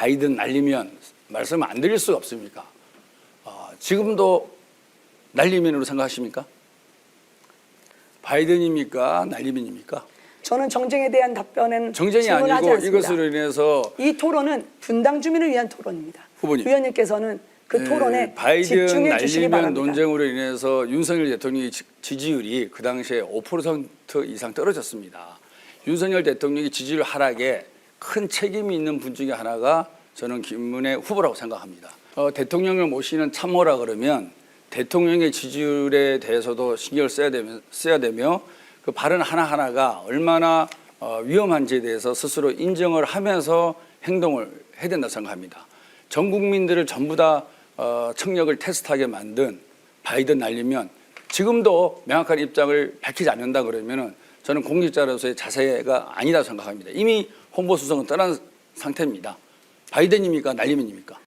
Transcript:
바이든 날리면 말씀을 안 드릴 수가 없습니까? 아, 지금도 날리면으로 생각하십니까? 바이든입니까? 날리면입니까? 저는 정쟁에 대한 답변은 정쟁이 질문하지 아니고. 이것으로 인해서 이 토론은 분당 주민을 위한 토론입니다. 후보님. 의원님께서는 그 토론에 예, 바이든 집중해 주시기 날리면 바랍니다. 논쟁으로 인해서 윤석열 대통령의 지- 지지율이 그 당시에 5% 이상 떨어졌습니다. 윤석열 대통령의 지지율 하락에 큰 책임이 있는 분 중에 하나가 저는 김문혜 후보라고 생각합니다. 어, 대통령을 모시는 참모라 그러면 대통령의 지지율에 대해서도 신경을 써야 되며, 써야 되며 그 발언 하나하나가 얼마나 어, 위험한지에 대해서 스스로 인정을 하면서 행동을 해야 된다고 생각합니다. 전 국민들을 전부 다 어, 청력을 테스트하게 만든 바이든 날리면 지금도 명확한 입장을 밝히지 않는다 그러면은 저는 공직자로서의 자세가 아니다 생각합니다. 이미 홍보 수석은 떠난 상태입니다. 바이든입니까? 날리면입니까?